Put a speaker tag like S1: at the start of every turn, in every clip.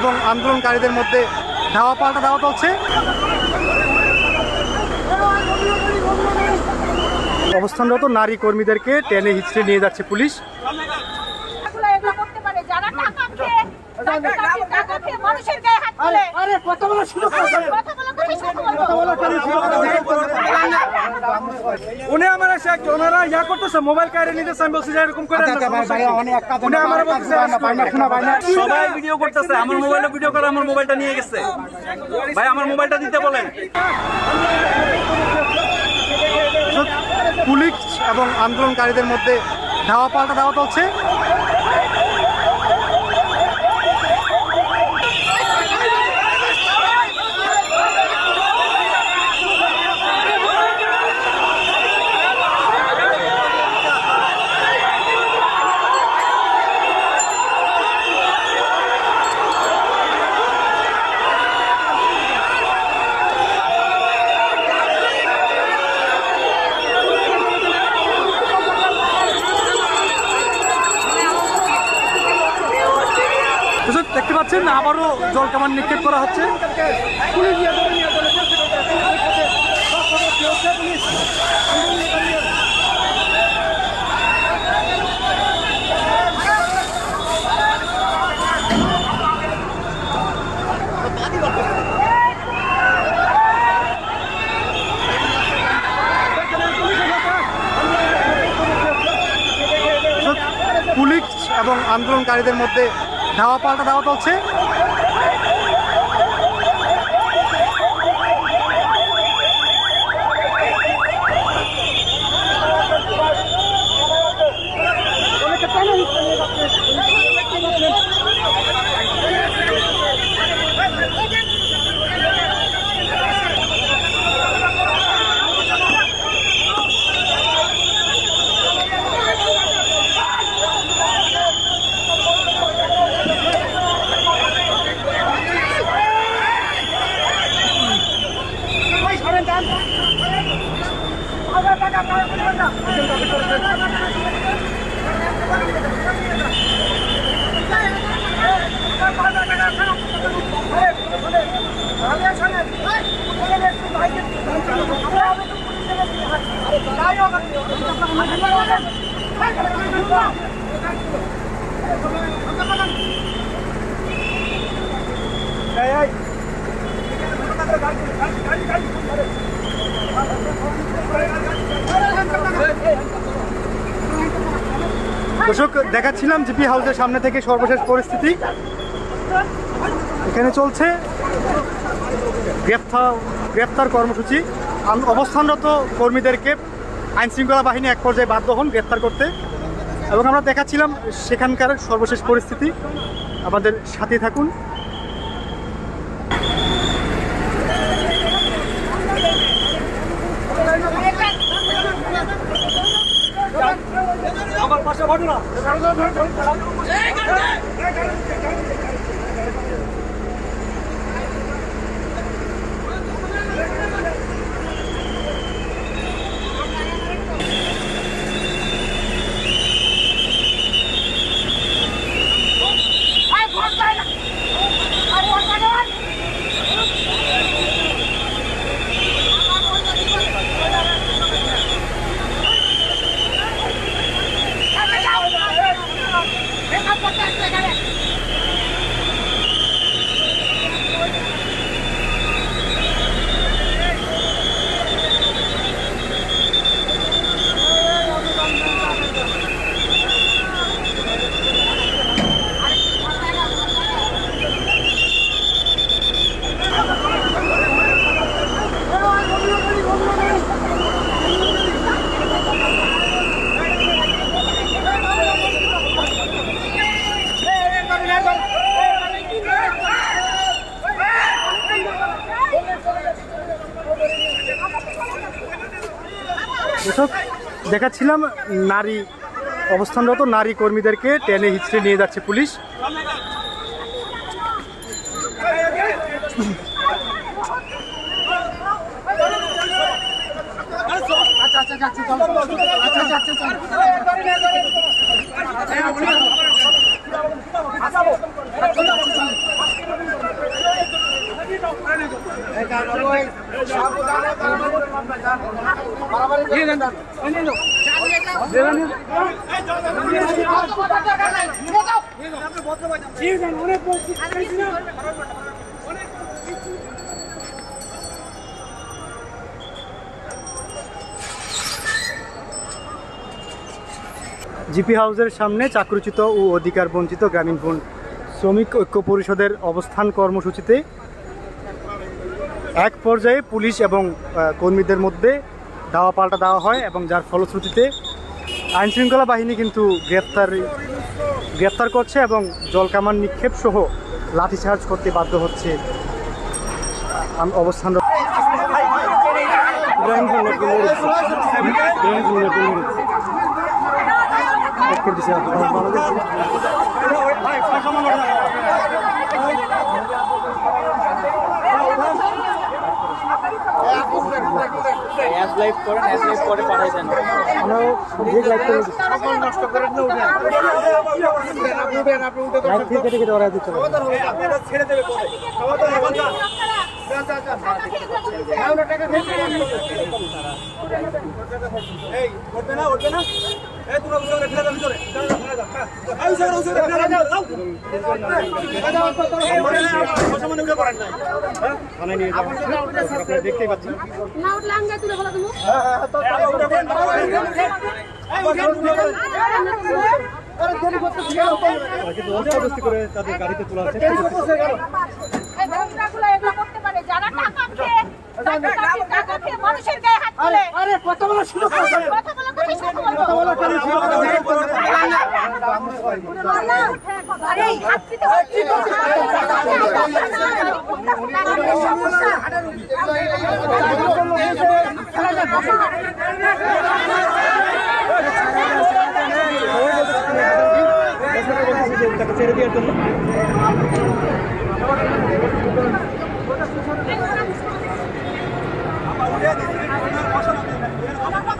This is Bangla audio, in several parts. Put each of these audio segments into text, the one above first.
S1: এবং আন্দোলনকারীদের মধ্যে ধাওয়া পাল্টা ধাওয়া চলছে। অবস্থানরত নারী কর্মীদেরকে টেনে হিচড়ে নিয়ে যাচ্ছে পুলিশ।
S2: এগুলো এগুলো করতে পারে যারা টাকা খেয়ে টাকা খেয়ে টাকা খেয়ে মানুষের গায়ে হাত তোলে
S3: আরে কথা বলার সুযোগ আছে।
S2: কথা বলা কোথায় কথা বলব
S4: উনি ওনারা ইয়া করতেছে মোবাইল কারে নিতেছে আমি বলছি যে এরকম করে
S3: আচ্ছা, আচ্ছা, কাজ
S4: উনি আমার।
S5: সবাই ভিডিও করতেছে আমার মোবাইলে ভিডিও করে আমার মোবাইলটা নিয়ে গেছে। ভাই আমার মোবাইলটা দিতে বলেন।
S1: পুলিশ এবং আন্দোলনকারীদের মধ্যে ধাওয়া পাল্টা ধাওয়া চলছে। দেখতে পাচ্ছেন আবারও জল কামান নিক্ষেপ করা হচ্ছে। এবং আন্দোলনকারীদের মধ্যে ধাওয়া পাল্টা ধাওয়া চলছে। দর্শক, দেখাচ্ছিলাম জিপি হাউসের সামনে থেকে সর্বশেষ পরিস্থিতি। এখানে চলছে গ্রেপ্তার গ্রেপ্তার কর্মসূচি। অবস্থানরত কর্মীদেরকে আইন শৃঙ্খলা বাহিনী এক পর্যায়ে বাধ্য হন গ্রেপ্তার করতে এবং আমরা দেখাচ্ছিলাম সেখানকার সর্বশেষ পরিস্থিতি। আমাদের সাথে থাকুন।
S4: আমার পাশে ঘটনা
S2: আরে ভোট দেয় না আরে ভোট দেয় না
S1: দর্শক দেখাচ্ছিলাম নারী অবস্থানরত নারী কর্মীদেরকে টেনে হিচড়ে নিয়ে যাচ্ছে পুলিশ। জিপি হাউসের সামনে চাকরিচ্যুত ও অধিকার বঞ্চিত গ্রামীণ ফোন শ্রমিক ঐক্য পরিষদের অবস্থান কর্মসূচিতে এক পর্যায়ে পুলিশ এবং কর্মীদের মধ্যে দাওয়া পাল্টা দেওয়া হয় এবং যার ফলশ্রুতিতে আইনশৃঙ্খলা বাহিনী কিন্তু গ্রেপ্তার গ্রেপ্তার করছে এবং জলকামান নিক্ষেপ সহ লাঠিচার্জ করতে বাধ্য হচ্ছে। অবস্থান ফোন লোকগুলো রয়েছে। এক করে দিছে, বাংলাদেশ- আমরাও ব্রেক লাইট করে দিচ্ছি। লাইট থেকে কেটে কেটে ওরা দিচ্ছে থানায় নিয়ে যাওয়া হচ্ছে। কিন্তু অস্ত্রবস্তি করে তাদের গাড়িতে তোলা হচ্ছে
S3: আরে
S2: কথা বলো তো।
S1: তাকে ছেড়ে দেওয়ার জন্য
S2: না না না ওনাদের প্রবলেম নাই তো ওনারা টাকা পেতে পারলে হয়েছে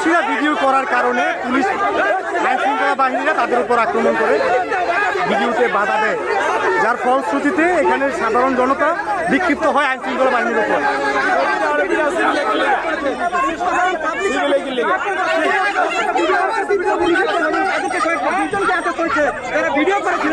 S1: প্রত্যক্ষদর্শীরা ভিডিও করার কারণে পুলিশ আইন শৃঙ্খলা বাহিনীরা তাদের উপর আক্রমণ করে ভিডিওতে বাধা দেয়। যার ফলশ্রুতিতে এখানে সাধারণ জনতা বিক্ষিপ্ত হয় আইন শৃঙ্খলা বাহিনীর উপর।
S4: ভিডিও করেছিল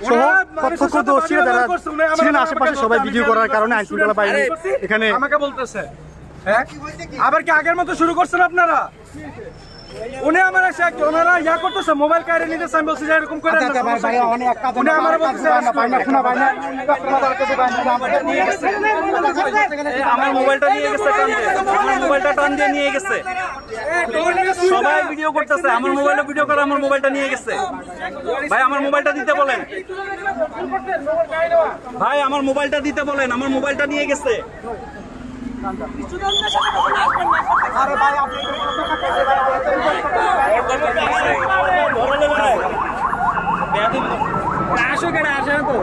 S1: সহ প্রত্যক্ষদর্শীরা যারা ছিলেন আশেপাশে সবাই ভিডিও করার কারণে আইন শৃঙ্খলা বাহিনী এখানে
S4: আমাকে বলতেছে হ্যাঁ আবার কি আগের মতো শুরু করছেন আপনারা উনি আমার এসে ওনারা ইয়া করতেছে মোবাইল কারে নিতেছে আমি বলছি এরকম করে
S3: আচ্ছা,
S4: উনি আমার বলতেছে
S5: আমার মোবাইলটা নিয়ে গেছে টান দিয়ে। আমার মোবাইলটা টান দিয়ে নিয়ে গেছে। সবাই ভিডিও করতেছে। আমার মোবাইলে ভিডিও করে আমার মোবাইলটা নিয়ে গেছে। ভাই, আমার মোবাইলটা দিতে বলেন। ভাই, আমার মোবাইলটা দিতে বলেন। আমার মোবাইলটা নিয়ে গেছে। আসো কেন আসে তো।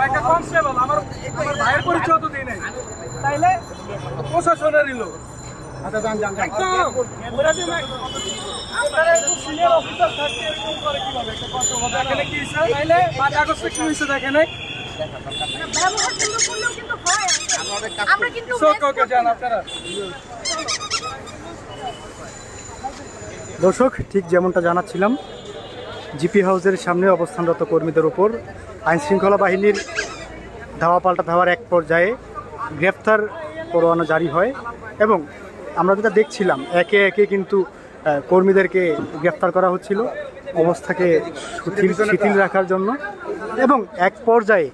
S4: একটা কনস্টেবল আমার আমার ভাইয়ের পরিচয় তো দিই নাই। তাইলে প্রশাসনেরই লোক।
S3: আচ্ছা যান যান যান।
S4: একদম। আপনারা একটু সিনিয়র অফিসার থাকতে এরকম করে কীভাবে? একটা কষ্ট হবে। এখানে কি হয়েছে তাইলে পাঁচ আগস্টে কি হয়েছে দেখেন এই?
S2: ব্যবহার সুন্দর করলেও কিন্তু হয়। আমরা কিন্তু
S4: ওকে ওকে যান আপনারা।
S1: দর্শক ঠিক যেমনটা জানাচ্ছিলাম জিপি হাউসের সামনে অবস্থানরত কর্মীদের উপর আইনশৃঙ্খলা বাহিনীর ধাওয়া পাল্টা ধাওয়ার এক পর্যায়ে গ্রেফতার পরোয়ানা জারি হয় এবং আমরা যেটা দেখছিলাম একে একে কিন্তু কর্মীদেরকে গ্রেফতার করা হচ্ছিল অবস্থাকে শিথিল শিথিল রাখার জন্য এবং এক পর্যায়ে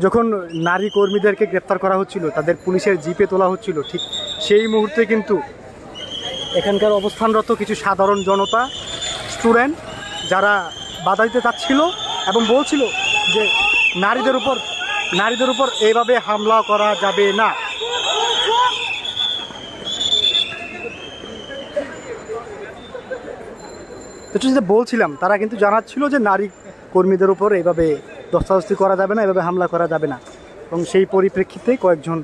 S1: যখন নারী কর্মীদেরকে গ্রেপ্তার করা হচ্ছিল তাদের পুলিশের জিপে তোলা হচ্ছিল ঠিক সেই মুহূর্তে কিন্তু এখানকার অবস্থানরত কিছু সাধারণ জনতা স্টুডেন্ট যারা বাধা দিতে চাচ্ছিল এবং বলছিল যে নারীদের উপর নারীদের উপর এইভাবে হামলা করা যাবে না। বলছিলাম, তারা কিন্তু জানাচ্ছিল যে নারী কর্মীদের উপর এইভাবে দস্তাদস্তি করা যাবে না এভাবে হামলা করা যাবে না। এবং সেই পরিপ্রেক্ষিতে কয়েকজন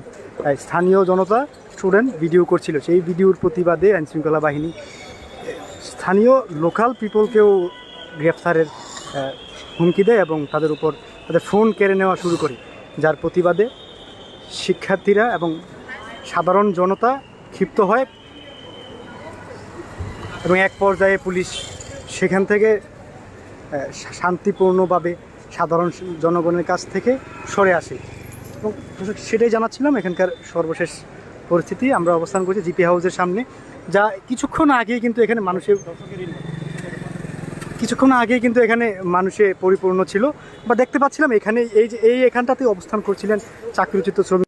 S1: স্থানীয় জনতা, স্টুডেন্ট ভিডিও করছিল। সেই ভিডিওর প্রতিবাদে আইনশৃঙ্খলা বাহিনী, স্থানীয় লোকাল পিপলকেও গ্রেফতারের হুমকি দেয় এবং তাদের উপর তাদের ফোন কেড়ে নেওয়া শুরু করে, যার প্রতিবাদে শিক্ষার্থীরা এবং সাধারণ জনতা ক্ষিপ্ত হয় এবং এক পর্যায়ে পুলিশ সেখান থেকে শান্তিপূর্ণভাবে সাধারণ জনগণের কাছ থেকে সরে আসে। এবং সেটাই জানাচ্ছিলাম এখানকার সর্বশেষ পরিস্থিতি। আমরা অবস্থান করছি জিপি হাউসের সামনে, যা কিছুক্ষণ আগেই কিন্তু এখানে মানুষের কিছুক্ষণ আগে কিন্তু এখানে মানুষে পরিপূর্ণ ছিল। বা দেখতে পাচ্ছিলাম এখানে এই যে, এই এখানটাতে অবস্থান করছিলেন চাকরিচ্যুত শ্রমিক